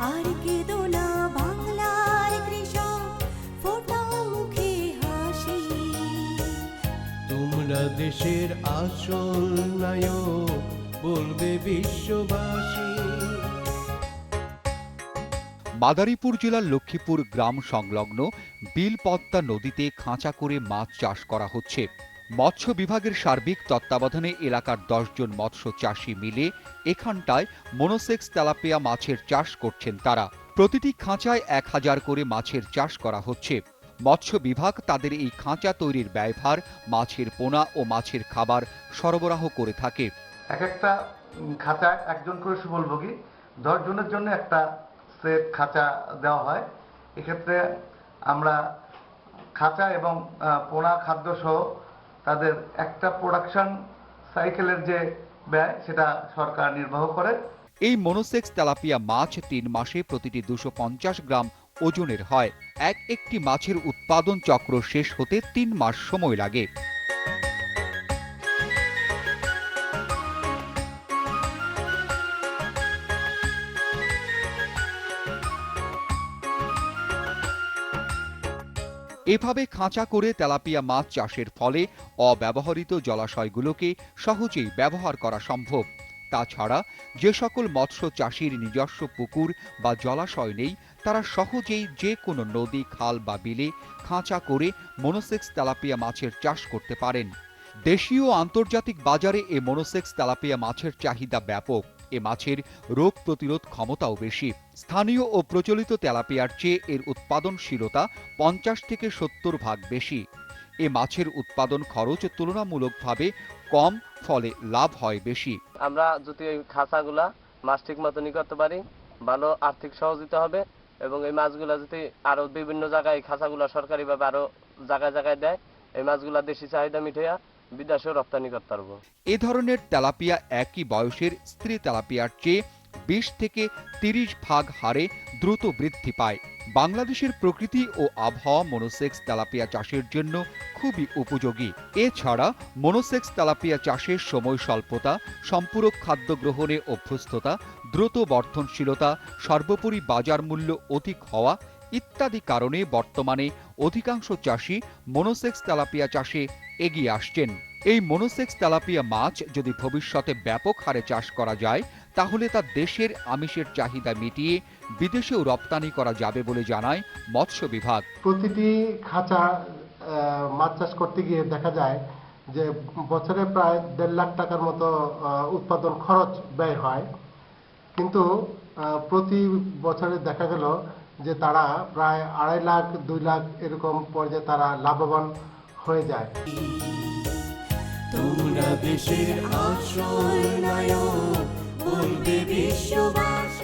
আর কেঁদো না বাংলার কৃষক ফোটাও মুখে হাসি। তোমরা দেশের আসল নায়ক বলবে বিশ্ববাসী। মাদারীপুর জেলার লক্ষ্মীপুর গ্রাম সংলগ্ন বিলপত্তা নদীতে খাঁচা করে মাছ চাষ করা হচ্ছে। মৎস্য বিভাগের সার্বিক তত্ত্বাবধানে এলাকার দশজন মৎস্য চাষি মিলে এখানটায় মনোসেক্স তেলাপিয়া মাছের চাষ করছেন তারা। প্রতিটি খাঁচায় এক হাজার করে মাছের চাষ করা হচ্ছে। মৎস্য বিভাগ তাদের এই খাঁচা তৈরির ব্যয়ভার, মাছের পোনা ও মাছের খাবার সরবরাহ করে থাকে। এক একটা খাঁচায় একজন করে সুফলভোগী দশ জনের জন্য একটা সেট খাঁচা দেওয়া হয়। এক্ষেত্রে আমরা খাঁচা এবং পোনা, খাদ্য সহ তাদের একটা প্রোডাকশন সাইকেলের যে ব্যয়, সেটা সরকার নির্বাহ করে। এই মনোসেক্স তেলাপিয়া মাছ তিন মাসে প্রতিটি দুশো গ্রাম ওজনের হয়। এক একটি মাছের উৎপাদন চক্র শেষ হতে তিন মাস সময় লাগে। এভাবে খাঁচা করে তেলাপিয়া মাছ চাষের ফলে অব্যবহৃত জলাশয়গুলোকে সহজেই ব্যবহার করা সম্ভব। তাছাড়া যে সকল মৎস্য চাষির নিজস্ব পুকুর বা জলাশয় নেই, তারা সহজেই যে কোনো নদী, খাল বা বিলে খাঁচা করে মনোসেক্স তেলাপিয়া মাছের চাষ করতে পারেন। দেশীয় আন্তর্জাতিক বাজারে এ মনোসেক্স তেলাপিয়া মাছের চাহিদা ব্যাপক। এ মাছের রোগ প্রতিরোধ ক্ষমতাও বেশি। স্থানীয় ও প্রচলিত তেলাপিয়ার চেয়ে এর উৎপাদনশীলতা পঞ্চাশ থেকে সত্তর ভাগ বেশি। এ মাছের উৎপাদন খরচ তুলনামূলকভাবে কম, ফলে লাভ হয় বেশি। আমরা যদি এই খাঁচাগুলা মাছ ঠিক মতনই করতে পারি, ভালো আর্থিক সহযোগিতা হবে এবং এই মাছগুলা যদি আরও বিভিন্ন জায়গায় খাঁচাগুলা সরকারিভাবে আরও জায়গায় জায়গায় দেয়, এই মাছগুলা দেশি চাহিদা মিঠাইয়া বিদেশেও রপ্তানি করতে পারব। এ ধরনের তেলাপিয়া একই বয়সের স্ত্রী তেলাপিয়ার চেয়ে বিশ থেকে তিরিশ ভাগ হারে দ্রুত বৃদ্ধি পায়। বাংলাদেশের প্রকৃতি ও আবহাওয়া মনোসেক্স তেলাপিয়া চাষের জন্য খুবই উপযোগী। এছাড়া মনোসেক্স তেলাপিয়া চাষের সময় স্বল্পতা, সম্পূরক খাদ্য গ্রহণে অভ্যস্ততা, দ্রুত বর্ধনশীলতা, সর্বোপরি বাজার মূল্য অধিক হওয়া ইত্যাদি কারণে বর্তমানে অধিকাংশ চাষি মনোসেক্স তেলাপিয়া চাষে এগিয়ে আসছেন। এই মনোসেক্স তেলাপিয়া মাছ যদি ভবিষ্যতে ব্যাপক হারে চাষ করা যায়, তাহলে তা দেশের আমিষের চাহিদা মিটিয়ে বিদেশেও রপ্তানি করা যাবে বলে জানায় মৎস্য বিভাগ। প্রতিটি খাঁচা মাছ চাষ করতে গিয়ে দেখা যায় যে বছরে প্রায় দেড় লাখ টাকার মতো উৎপাদন খরচ ব্যয় হয়। কিন্তু প্রতি বছরে দেখা গেল যে তারা প্রায় আড়াই লাখ, দুই লাখ এরকম পর্যায়ে তারা লাভবান হয়ে যায়। তোমরা দেশের আসল বলবে বিশ্ববাসী।